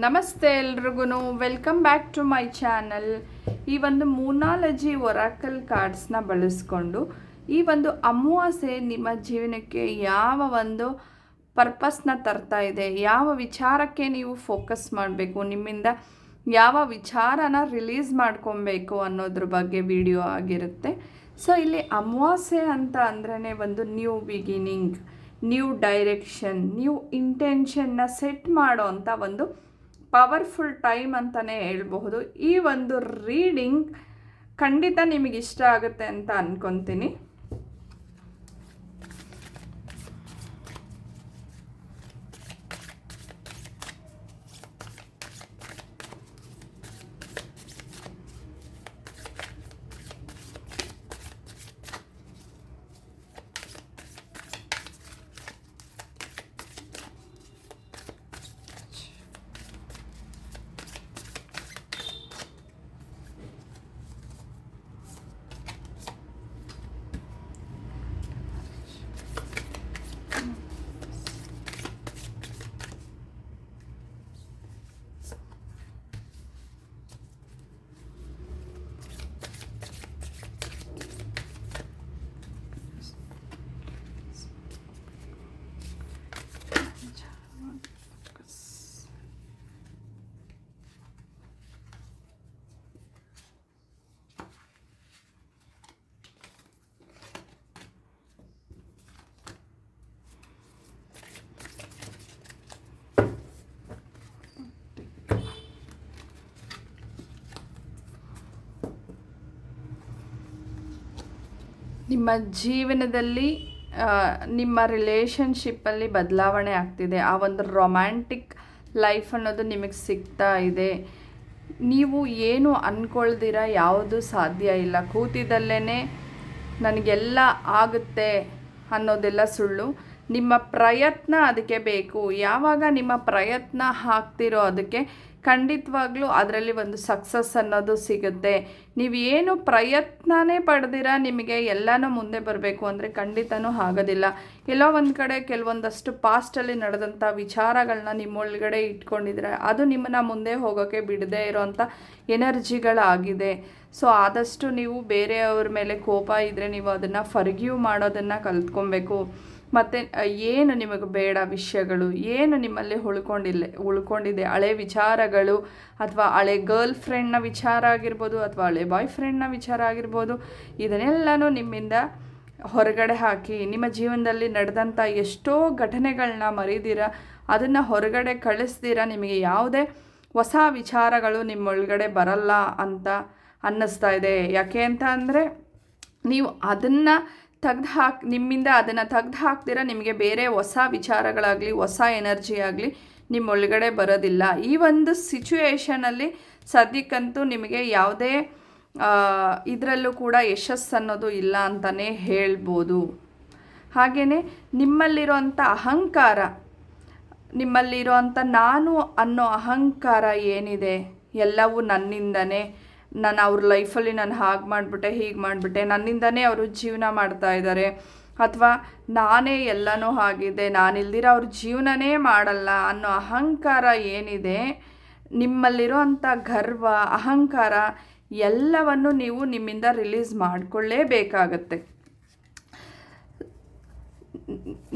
ನಮಸ್ತೆ ಎಲ್ರಿಗೂ welcome back to my channel ಈ ಒಂದು ಮೂನಾಲಜಿ ಒರಾಕಲ್ ಕಾರ್ಡ್ಸ್ನ ಬಳಸ್ಕೊಂಡು ಈ ಒಂದು ಅಮಾವಾಸ್ಯೆ ನಿಮ್ಮ ಜೀವನಕ್ಕೆ ಯಾವ ಒಂದು ಪರ್ಪಸ್ನ ತರ್ತಾ ಇದೆ, ಯಾವ ವಿಚಾರಕ್ಕೆ ನೀವು ಫೋಕಸ್ ಮಾಡಬೇಕು, ನಿಮ್ಮಿಂದ ಯಾವ ವಿಚಾರನ ರಿಲೀಸ್ ಮಾಡ್ಕೊಬೇಕು ಅನ್ನೋದ್ರ ಬಗ್ಗೆ ವಿಡಿಯೋ ಆಗಿರುತ್ತೆ. ಸೊ ಇಲ್ಲಿ ಅಮಾವಾಸ್ಯೆ ಅಂತ ಅಂದ್ರೇ ಒಂದು new beginning new direction new ಇಂಟೆನ್ಷನ್ನ set ಮಾಡೋ ಅಂಥ ಒಂದು ಪವರ್ಫುಲ್ ಟೈಮ್ ಅಂತಲೇ ಹೇಳ್ಬಹುದು. ಈ ಒಂದು ರೀಡಿಂಗ್ ಖಂಡಿತ ನಿಮಗೆ ಇಷ್ಟ ಆಗುತ್ತೆ ಅಂತ ನಿಮ್ಮ ಜೀವನದಲ್ಲಿ ನಿಮ್ಮ ರಿಲೇಷನ್ಶಿಪ್ಪಲ್ಲಿ ಬದಲಾವಣೆ ಆಗ್ತಿದೆ. ಆ ಒಂದು ರೊಮ್ಯಾಂಟಿಕ್ ಲೈಫ್ ಅನ್ನೋದು ನಿಮಗೆ ಸಿಗ್ತಾ ಇದೆ. ನೀವು ಏನು ಅಂದ್ಕೊಳ್ದಿರ ಯಾವುದು ಸಾಧ್ಯ ಇಲ್ಲ. ಕೂತಿದ್ದಲ್ಲೇ ನನಗೆಲ್ಲ ಆಗುತ್ತೆ ಅನ್ನೋದೆಲ್ಲ ಸುಳ್ಳು. ನಿಮ್ಮ ಪ್ರಯತ್ನ ಅದಕ್ಕೆ ಬೇಕು. ಯಾವಾಗ ನಿಮ್ಮ ಪ್ರಯತ್ನ ಹಾಕ್ತಿರೋ ಅದಕ್ಕೆ ಖಂಡಿತವಾಗ್ಲೂ ಅದರಲ್ಲಿ ಒಂದು ಸಕ್ಸಸ್ ಅನ್ನೋದು ಸಿಗುತ್ತೆ. ನೀವು ಏನು ಪ್ರಯತ್ನನೇ ಪಡೆದಿರ ನಿಮಗೆ ಎಲ್ಲನೂ ಮುಂದೆ ಬರಬೇಕು ಅಂದರೆ ಖಂಡಿತನೂ ಆಗೋದಿಲ್ಲ. ಎಲ್ಲೋ ಒಂದು ಕಡೆ ಕೆಲವೊಂದಷ್ಟು ಪಾಸ್ಟಲ್ಲಿ ನಡೆದಂಥ ವಿಚಾರಗಳನ್ನ ನಿಮ್ಮೊಳಗಡೆ ಇಟ್ಕೊಂಡಿದ್ರೆ ಅದು ನಿಮ್ಮನ್ನು ಮುಂದೆ ಹೋಗೋಕ್ಕೆ ಬಿಡದೇ ಇರೋವಂಥ ಎನರ್ಜಿಗಳಾಗಿದೆ. ಸೊ ಆದಷ್ಟು ನೀವು ಬೇರೆಯವ್ರ ಮೇಲೆ ಕೋಪ ಇದ್ದರೆ ನೀವು ಅದನ್ನು ಫರ್ಗ್ಯೂ ಮಾಡೋದನ್ನು ಕಲ್ತ್ಕೊಬೇಕು. ಮತ್ತು ಏನು ನಿಮಗೆ ಬೇಡ ವಿಷಯಗಳು? ಏನು ನಿಮ್ಮಲ್ಲಿ ಉಳ್ಕೊಂಡಿಲ್ಲ, ಉಳ್ಕೊಂಡಿದೆ? ಹಳೆ ವಿಚಾರಗಳು ಅಥವಾ ಹಳೆ ಗರ್ಲ್ ಫ್ರೆಂಡ್ನ ವಿಚಾರ ಆಗಿರ್ಬೋದು ಅಥವಾ ಹಳೆ ಬಾಯ್ ಫ್ರೆಂಡ್ನ ವಿಚಾರ ಆಗಿರ್ಬೋದು, ಇದನ್ನೆಲ್ಲನೂ ನಿಮ್ಮಿಂದ ಹೊರಗಡೆ ಹಾಕಿ, ನಿಮ್ಮ ಜೀವನದಲ್ಲಿ ನಡೆದಂಥ ಎಷ್ಟೋ ಘಟನೆಗಳನ್ನ ಮರಿದಿರ, ಅದನ್ನು ಹೊರಗಡೆ ಕಳಿಸ್ದಿರ, ನಿಮಗೆ ಯಾವುದೇ ಹೊಸ ವಿಚಾರಗಳು ನಿಮ್ಮೊಳಗಡೆ ಬರಲ್ಲ ಅಂತ ಅನ್ನಿಸ್ತಾ ಇದೆ. ಯಾಕೆ ಅಂತ ಅಂದರೆ, ನೀವು ಅದನ್ನು ತೆಗ್ದು ಹಾಕಿ, ನಿಮ್ಮಿಂದ ಅದನ್ನು ತೆಗ್ದು ಹಾಕ್ದಿರ ನಿಮಗೆ ಬೇರೆ ಹೊಸ ವಿಚಾರಗಳಾಗಲಿ, ಹೊಸ ಎನರ್ಜಿ ಆಗಲಿ ನಿಮ್ಮ ಒಳಗಡೆ ಬರೋದಿಲ್ಲ. ಈ ಒಂದು ಸಿಚುವೇಷನಲ್ಲಿ ಸದ್ಯಕ್ಕಂತೂ ನಿಮಗೆ ಯಾವುದೇ ಇದರಲ್ಲೂ ಕೂಡ ಯಶಸ್ಸು ಅನ್ನೋದು ಇಲ್ಲ ಅಂತಲೇ ಹೇಳ್ಬೋದು. ಹಾಗೆಯೇ ನಿಮ್ಮಲ್ಲಿರುವಂಥ ಅಹಂಕಾರ ನಿಮ್ಮಲ್ಲಿರುವಂಥ ನಾನು ಅನ್ನೋ ಅಹಂಕಾರ ಏನಿದೆ? ಎಲ್ಲವೂ ನನ್ನಿಂದನೇ ನಾನು ಅವ್ರ ಲೈಫಲ್ಲಿ ನಾನು ಹಾಗೆ ಮಾಡಿಬಿಟ್ಟೆ, ಹೀಗೆ ಮಾಡಿಬಿಟ್ಟೆ, ನನ್ನಿಂದನೇ ಅವರು ಜೀವನ ಮಾಡ್ತಾ ಇದ್ದಾರೆ ಅಥವಾ ನಾನೇ ಎಲ್ಲನೂ ಆಗಿದೆ ನಾನಿಲ್ದಿರೋ ಅವ್ರ ಜೀವನನೇ ಮಾಡಲ್ಲ ಅನ್ನೋ ಅಹಂಕಾರ ಏನಿದೆ ನಿಮ್ಮಲ್ಲಿರುವಂಥ ಗರ್ವ, ಅಹಂಕಾರ ಎಲ್ಲವನ್ನು ನೀವು ನಿಮ್ಮಿಂದ ರಿಲೀಸ್ ಮಾಡಿಕೊಳ್ಳೇಬೇಕಾಗತ್ತೆ.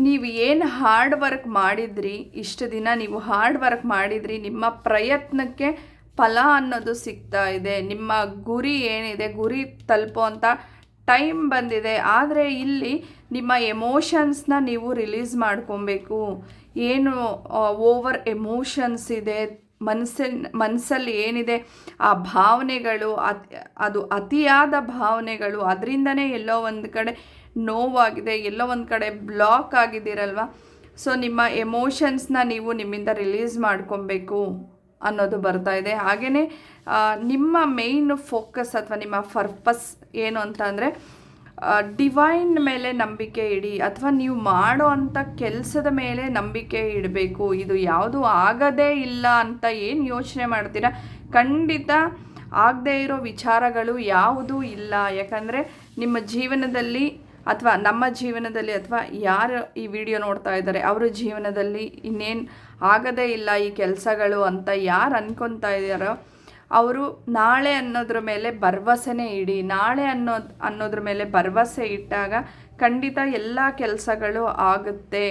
ನೀವು ಏನು ಹಾರ್ಡ್ ವರ್ಕ್ ಮಾಡಿದ್ರಿ, ಇಷ್ಟು ದಿನ ನೀವು ಹಾರ್ಡ್ ವರ್ಕ್ ಮಾಡಿದ್ರಿ, ನಿಮ್ಮ ಪ್ರಯತ್ನಕ್ಕೆ ಫಲ ಅನ್ನೋದು ಸಿಗ್ತಾ ಇದೆ. ನಿಮ್ಮ ಗುರಿ ಏನಿದೆ, ಗುರಿ ತಲುಪುವಂಥ ಟೈಮ್ ಬಂದಿದೆ. ಆದರೆ ಇಲ್ಲಿ ನಿಮ್ಮ ಎಮೋಷನ್ಸ್ನ ನೀವು ರಿಲೀಸ್ ಮಾಡ್ಕೊಬೇಕು. ಏನು ಓವರ್ ಎಮೋಷನ್ಸ್ ಇದೆ ಮನಸ್ಸಿನ ಮನಸ್ಸಲ್ಲಿ ಏನಿದೆ, ಆ ಭಾವನೆಗಳು ಅದು ಅತಿಯಾದ ಭಾವನೆಗಳು, ಅದರಿಂದನೇ ಎಲ್ಲೋ ಒಂದು ಕಡೆ ನೋವಾಗಿದೆ, ಎಲ್ಲೋ ಒಂದು ಕಡೆ ಬ್ಲಾಕ್ ಆಗಿದ್ದೀರಲ್ವ? ಸೊ ನಿಮ್ಮ ಎಮೋಷನ್ಸ್ನ ನೀವು ನಿಮ್ಮಿಂದ ರಿಲೀಸ್ ಮಾಡ್ಕೊಬೇಕು. ಅನ್ನೋದು ಬರ್ತಾ ಇದೆ. ಹಾಗೆಯೇ ನಿಮ್ಮ ಮೇಯ್ನ್ ಫೋಕಸ್ ಅಥವಾ ನಿಮ್ಮ ಪರ್ಪಸ್ ಏನು ಅಂತ ಅಂದರೆ ಡಿವೈನ್ ಮೇಲೆ ನಂಬಿಕೆ ಇಡಿ ಅಥವಾ ನೀವು ಮಾಡೋ ಅಂಥ ಕೆಲಸದ ಮೇಲೆ ನಂಬಿಕೆ ಇಡಬೇಕು. ಇದು ಯಾವುದು ಆಗದೇ ಇಲ್ಲ ಅಂತ ಏನು ಯೋಚನೆ ಮಾಡ್ತೀರಾ? ಖಂಡಿತ ಆಗದೇ ಇರೋ ವಿಚಾರಗಳು ಯಾವುದೂ ಇಲ್ಲ. ಯಾಕಂದರೆ, ನಿಮ್ಮ ಜೀವನದಲ್ಲಿ ಅಥವಾ ನಮ್ಮ ಜೀವನದಲ್ಲಿ ಅಥವಾ ಯಾರು ಈ ವಿಡಿಯೋ ನೋಡ್ತಾ ಇದ್ದಾರೆ, ಅವರ ಜೀವನದಲ್ಲಿ ಇನ್ನೇನು ಆಗದೇ ಇಲ್ಲ ಈ ಕೆಲಸಗಳು ಅಂತ ಯಾರು ಅನ್ಕೊತಾ ಇದ್ದಾರೋ ಅವರು ನಾಳೆ ಅನ್ನೋದ್ರ ಮೇಲೆ ಭರವಸೆನೇ ಇಡಿ. ನಾಳೆ ಅನ್ನೋ, ಅನ್ನೋದ್ರ ಮೇಲೆ ಭರವಸೆ ಇಟ್ಟಾಗ ಖಂಡಿತ ಎಲ್ಲ ಕೆಲಸಗಳು ಆಗುತ್ತೆ.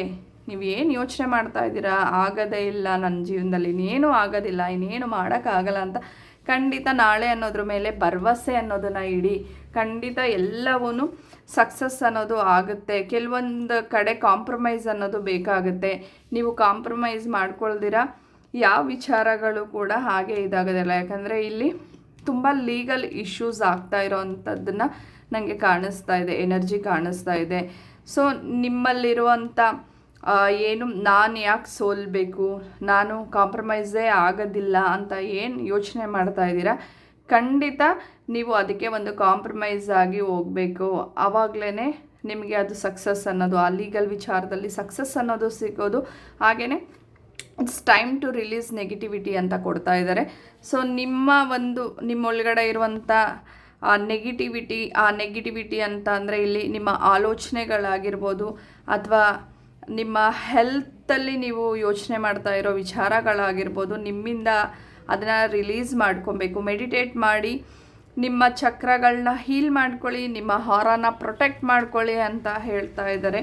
ನೀವು ಏನು ಯೋಚನೆ ಮಾಡ್ತಾ ಇದ್ದೀರಾ? ಆಗದೇ ಇಲ್ಲ ನನ್ನ ಜೀವನದಲ್ಲಿ, ಇನ್ನೇನು ಆಗೋದಿಲ್ಲ, ಇನ್ನೇನು ಮಾಡೋಕ್ಕಾಗಲ್ಲ ಅಂತ ಖಂಡಿತ ನಾಳೆ ಅನ್ನೋದ್ರ ಮೇಲೆ ಭರವಸೆ ಅನ್ನೋದನ್ನು ಇಡಿ. ಖಂಡಿತ ಎಲ್ಲವೂ ಸಕ್ಸಸ್ ಅನ್ನೋದು ಆಗುತ್ತೆ. ಕೆಲವೊಂದು ಕಡೆ ಕಾಂಪ್ರಮೈಸ್ ಅನ್ನೋದು ಬೇಕಾಗುತ್ತೆ. ನೀವು ಕಾಂಪ್ರಮೈಸ್ ಮಾಡ್ಕೊಳ್ದಿರ ಯಾವ ವಿಚಾರಗಳು ಕೂಡ ಹಾಗೆ ಇದಾಗೋದಿಲ್ಲ. ಯಾಕಂದರೆ ಇಲ್ಲಿ ತುಂಬ ಲೀಗಲ್ ಇಶ್ಯೂಸ್ ಆಗ್ತಾ ಇರೋವಂಥದ್ದನ್ನು ನನಗೆ ಕಾಣಿಸ್ತಾ ಇದೆ ಎನರ್ಜಿ ಕಾಣಿಸ್ತಾ ಇದೆ. ಸೊ ನಿಮ್ಮಲ್ಲಿರುವಂಥ ಏನು, ನಾನು ಯಾಕೆ ಸೋಲ್ಬೇಕು? ನಾನು ಕಾಂಪ್ರಮೈಸೇ ಆಗೋದಿಲ್ಲ ಅಂತ ಏನು ಯೋಚನೆ ಮಾಡ್ತಾ ಇದ್ದೀರಾ? ಖಂಡಿತ ನೀವು ಅದಕ್ಕೆ ಒಂದು ಕಾಂಪ್ರಮೈಸ್ ಆಗಿ ಹೋಗಬೇಕು. ಆವಾಗಲೇ ನಿಮಗೆ ಅದು ಸಕ್ಸಸ್ ಅನ್ನೋದು, ಆ ಲೀಗಲ್ ವಿಚಾರದಲ್ಲಿ ಸಕ್ಸಸ್ ಅನ್ನೋದು ಸಿಗೋದು. ಹಾಗೆಯೇ it's time to release negativity ಅಂತ ಕೊಡ್ತಾ ಇದ್ದಾರೆ. ಸೊ ನಿಮ್ಮ ಒಂದು, ನಿಮ್ಮೊಳಗಡೆ ಇರುವಂಥ ಆ ನೆಗೆಟಿವಿಟಿ ಆ ನೆಗೆಟಿವಿಟಿ ಅಂತ ಅಂದರೆ ಇಲ್ಲಿ ನಿಮ್ಮ ಆಲೋಚನೆಗಳಾಗಿರ್ಬೋದು ಅಥವಾ ನಿಮ್ಮ ಹೆಲ್ತಲ್ಲಿ ನೀವು ಯೋಚನೆ ಮಾಡ್ತಾ ಇರೋ ವಿಚಾರಗಳಾಗಿರ್ಬೋದು, ನಿಮ್ಮಿಂದ ಅದನ್ನು ರಿಲೀಸ್ ಮಾಡ್ಕೊಬೇಕು. ಮೆಡಿಟೇಟ್ ಮಾಡಿ. ನಿಮ್ಮ ಚಕ್ರಗಳನ್ನ ಹೀಲ್ ಮಾಡ್ಕೊಳ್ಳಿ, ನಿಮ್ಮ ಹಾರನ ಪ್ರೊಟೆಕ್ಟ್ ಮಾಡ್ಕೊಳ್ಳಿ ಅಂತ ಹೇಳ್ತಾ ಇದ್ದಾರೆ.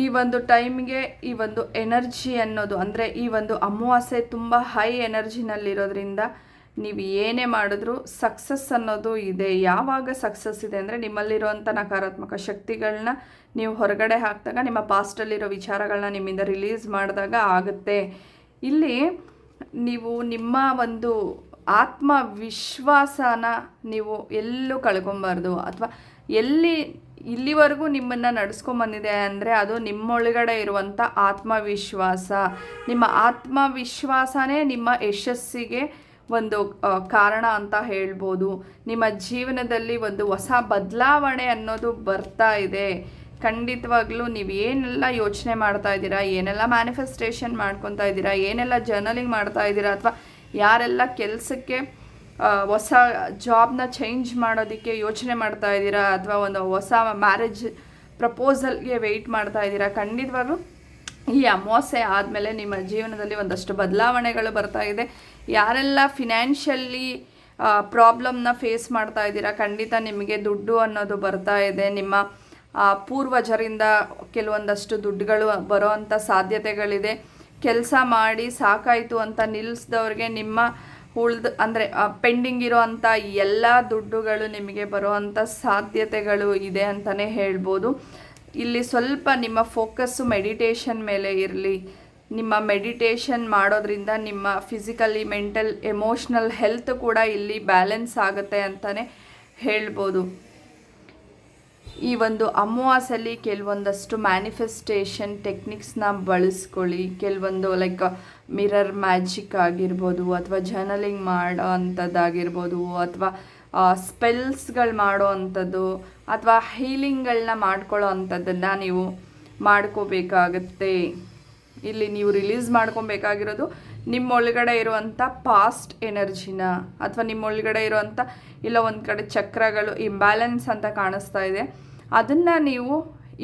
ಈ ಒಂದು ಟೈಮ್ಗೆ ಈ ಒಂದು ಎನರ್ಜಿ ಅನ್ನೋದು ಅಂದರೆ ಈ ಒಂದು ಅಮಾವಾಸ್ಯೆ ತುಂಬ ಹೈ ಎನರ್ಜಿನಲ್ಲಿರೋದ್ರಿಂದ ನೀವು ಏನೇ ಮಾಡಿದ್ರೂ ಸಕ್ಸಸ್ ಅನ್ನೋದು ಇದೆ. ಯಾವಾಗ ಸಕ್ಸಸ್ ಇದೆ ಅಂದರೆ ನಿಮ್ಮಲ್ಲಿರುವಂಥ ನಕಾರಾತ್ಮಕ ಶಕ್ತಿಗಳನ್ನ ನೀವು ಹೊರಗಡೆ ಹಾಕಿದಾಗ, ನಿಮ್ಮ ಪಾಸ್ಟಲ್ಲಿರೋ ವಿಚಾರಗಳನ್ನ ನಿಮ್ಮಿಂದ ರಿಲೀಸ್ ಮಾಡಿದಾಗ ಆಗುತ್ತೆ. ಇಲ್ಲಿ ನೀವು ನಿಮ್ಮ ಒಂದು ಆತ್ಮವಿಶ್ವಾಸನ ನೀವು ಎಲ್ಲೂ ಕಳ್ಕೊಬಾರ್ದು. ಅಥವಾ ಎಲ್ಲಿ, ಇಲ್ಲಿವರೆಗೂ ನಿಮ್ಮನ್ನು ನಡೆಸ್ಕೊಂಬಂದಿದೆ ಅಂದರೆ ಅದು ನಿಮ್ಮೊಳಗಡೆ ಇರುವಂಥ ಆತ್ಮವಿಶ್ವಾಸ. ನಿಮ್ಮ ಆತ್ಮವಿಶ್ವಾಸನೇ ನಿಮ್ಮ ಯಶಸ್ಸಿಗೆ ಒಂದು ಕಾರಣ ಅಂತ ಹೇಳ್ಬೋದು. ನಿಮ್ಮ ಜೀವನದಲ್ಲಿ ಒಂದು ಹೊಸ ಬದಲಾವಣೆ ಅನ್ನೋದು ಬರ್ತಾ ಇದೆ. ಖಂಡಿತವಾಗ್ಲೂ ನೀವು ಏನೆಲ್ಲ ಯೋಚನೆ ಮಾಡ್ತಾ ಇದ್ದೀರಾ, ಏನೆಲ್ಲ ಮ್ಯಾನಿಫೆಸ್ಟೇಷನ್ ಮಾಡ್ಕೊತಾ ಇದ್ದೀರಾ, ಏನೆಲ್ಲ ಜರ್ನಲಿಂಗ್ ಮಾಡ್ತಾ ಇದ್ದೀರಾ, ಅಥವಾ ಯಾರೆಲ್ಲ ಕೆಲಸಕ್ಕೆ ಹೊಸ ಜಾಬ್ನ ಚೇಂಜ್ ಮಾಡೋದಕ್ಕೆ ಯೋಚನೆ ಮಾಡ್ತಾ ಇದ್ದೀರಾ ಅಥವಾ ಒಂದು ಹೊಸ ಮ್ಯಾರೇಜ್ ಪ್ರಪೋಸಲ್ಗೆ ವೆಯ್ಟ್ ಮಾಡ್ತಾ ಇದ್ದೀರಾ? ಖಂಡಿತವಾಗ್ಲೂ ಈ ಅಮಾವಾಸ್ಯೆ ಆದಮೇಲೆ ನಿಮ್ಮ ಜೀವನದಲ್ಲಿ ಒಂದಷ್ಟು ಬದಲಾವಣೆಗಳು ಬರ್ತಾ ಇದೆ. ಯಾರೆಲ್ಲ ಫಿನಾನ್ಷಿಯಲಿ ಪ್ರಾಬ್ಲಮ್ನ ಫೇಸ್ ಮಾಡ್ತಾ ಇದ್ದೀರಾ? ಖಂಡಿತ ನಿಮಗೆ ದುಡ್ಡು ಅನ್ನೋದು ಬರ್ತಾ ಇದೆ. ನಿಮ್ಮ ಪೂರ್ವಜರಿಂದ ಕೆಲವೊಂದಷ್ಟು ದುಡ್ಡುಗಳು ಬರೋ ಅಂಥ ಸಾಧ್ಯತೆಗಳಿದೆ. ಕೆಲಸ ಮಾಡಿ ಸಾಕಾಯಿತು ಅಂತ ನಿಲ್ಲಿಸಿದವ್ರಿಗೆ ನಿಮ್ಮ ಉಳ್ದು ಅಂದರೆ ಪೆಂಡಿಂಗ್ ಇರೋ ಅಂಥ ಎಲ್ಲ ದುಡ್ಡುಗಳು ನಿಮಗೆ ಬರುವಂಥ ಸಾಧ್ಯತೆಗಳು ಇದೆ ಅಂತಲೇ ಹೇಳ್ಬೋದು. ಇಲ್ಲಿ ಸ್ವಲ್ಪ ನಿಮ್ಮ ಫೋಕಸ್ಸು ಮೆಡಿಟೇಷನ್ ಮೇಲೆ ಇರಲಿ. ನಿಮ್ಮ ಮೆಡಿಟೇಷನ್ ಮಾಡೋದ್ರಿಂದ ನಿಮ್ಮ ಫಿಸಿಕಲಿ, ಮೆಂಟಲ್, ಎಮೋಷ್ನಲ್ ಹೆಲ್ತ್ ಕೂಡ ಇಲ್ಲಿ ಬ್ಯಾಲೆನ್ಸ್ ಆಗುತ್ತೆ ಅಂತಲೇ ಹೇಳ್ಬೋದು. ಈ ಒಂದು ಅಮವಾಸಲ್ಲಿ ಕೆಲವೊಂದಷ್ಟು ಮ್ಯಾನಿಫೆಸ್ಟೇಷನ್ ಟೆಕ್ನಿಕ್ಸ್ನ ಬಳಸ್ಕೊಳ್ಳಿ. ಕೆಲವೊಂದು ಲೈಕ್ ಮಿರರ್ ಮ್ಯಾಜಿಕ್ ಆಗಿರ್ಬೋದು ಅಥವಾ ಜರ್ನಲಿಂಗ್ ಮಾಡೋ ಅಂಥದ್ದಾಗಿರ್ಬೋದು ಅಥವಾ ಸ್ಪೆಲ್ಸ್ಗಳು ಮಾಡೋ ಅಂಥದ್ದು ಅಥವಾ ಹೀಲಿಂಗ್ಗಳನ್ನ ಮಾಡ್ಕೊಳ್ಳೋ ಅಂಥದ್ದನ್ನು ನೀವು ಮಾಡ್ಕೋಬೇಕಾಗತ್ತೆ. ಇಲ್ಲಿ ನೀವು ರಿಲೀಸ್ ಮಾಡ್ಕೊಬೇಕಾಗಿರೋದು ನಿಮ್ಮ ಒಳಗಡೆ ಇರುವಂಥ ಪಾಸ್ಟ್ ಎನರ್ಜಿನ ಅಥವಾ ನಿಮ್ಮೊಳಗಡೆ ಇರುವಂಥ ಇಲ್ಲ ಒಂದು ಕಡೆ ಚಕ್ರಗಳು ಇಂಬ್ಯಾಲೆನ್ಸ್ ಅಂತ ಕಾಣಿಸ್ತಾ ಇದೆ. ಅದನ್ನು ನೀವು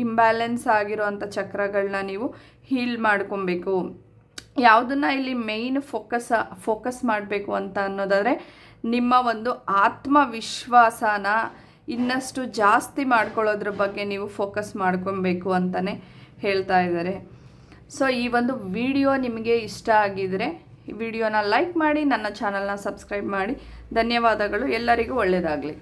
ಇಂಬ್ಯಾಲೆನ್ಸ್ ಆಗಿರುವಂಥ ಚಕ್ರಗಳನ್ನ ನೀವು ಹೀಲ್ ಮಾಡ್ಕೊಬೇಕು. ಯಾವುದನ್ನು ಇಲ್ಲಿ ಮೇಯ್ನ್ ಫೋಕಸ್ ಫೋಕಸ್ ಮಾಡಬೇಕು ಅಂತ ಅನ್ನೋದಾದರೆ ನಿಮ್ಮ ಒಂದು ಆತ್ಮವಿಶ್ವಾಸನ ಇನ್ನಷ್ಟು ಜಾಸ್ತಿ ಮಾಡ್ಕೊಳ್ಳೋದ್ರ ಬಗ್ಗೆ ನೀವು ಫೋಕಸ್ ಮಾಡ್ಕೊಬೇಕು ಅಂತಲೇ ಹೇಳ್ತಾ ಇದ್ದಾರೆ. ಸೊ ಈ ಒಂದು ವಿಡಿಯೋ ನಿಮಗೆ ಇಷ್ಟ ಆಗಿದರೆ, ಈ ವಿಡಿಯೋನ ಲೈಕ್ ಮಾಡಿ, ನನ್ನ ಚಾನಲ್ನ ಸಬ್ಸ್ಕ್ರೈಬ್ ಮಾಡಿ. ಧನ್ಯವಾದಗಳು. ಎಲ್ಲರಿಗೂ ಒಳ್ಳೆಯದಾಗಲಿ